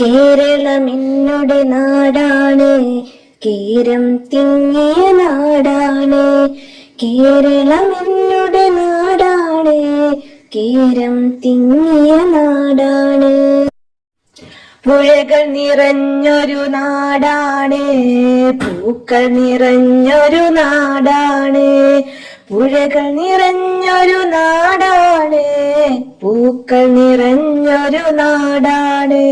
കേരളമെന്നുടെ നാടാണ് കേരം തിങ്ങിയ നാടാണ്. കേരളമെന്നുടെ നാടാണ് കേരം തിങ്ങിയ നാടാണ്. പുഴകൾ നിറഞ്ഞൊരു നാടാണ് പൂക്കൾ നിറഞ്ഞൊരു നാടാണ്. പുഴകൾ നിറഞ്ഞൊരു നാടാണ് പൂക്കൾ നിറഞ്ഞൊരു നാടാണ്.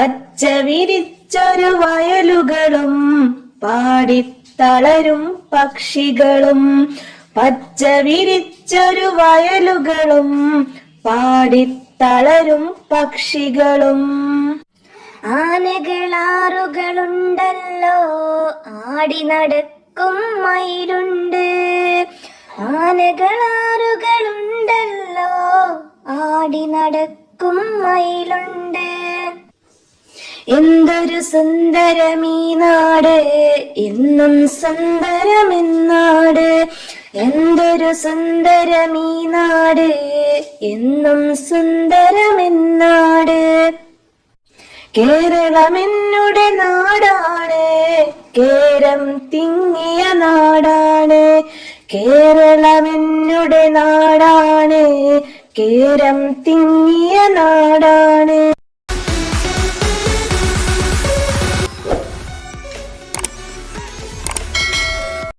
പച്ച വിരിച്ചൊരു വയലുകളും പാടിത്തളരും പക്ഷികളും. പച്ച വിരിച്ചൊരു വയലുകളും പാടിത്തളരും പക്ഷികളും. ആനകളാറുകളുണ്ടല്ലോ ആടി നടക്കും മയിലുണ്ട്. ആനകളാറുകളുണ്ടല്ലോ ആടി നടക്കും മയിലുണ്ട്. എന്തൊരു സുന്ദരമീ നാട് എന്നും സുന്ദരമെന്നാട്. എന്തൊരു സുന്ദരമീ നാട് എന്നും സുന്ദരമെന്നാട്. കേരളമെന്നുടെ നാടാണ് കേരം തിങ്ങിയ നാടാണ്. കേരളമെന്നുടെ നാടാണ് കേരം തിങ്ങിയ നാടാണ്.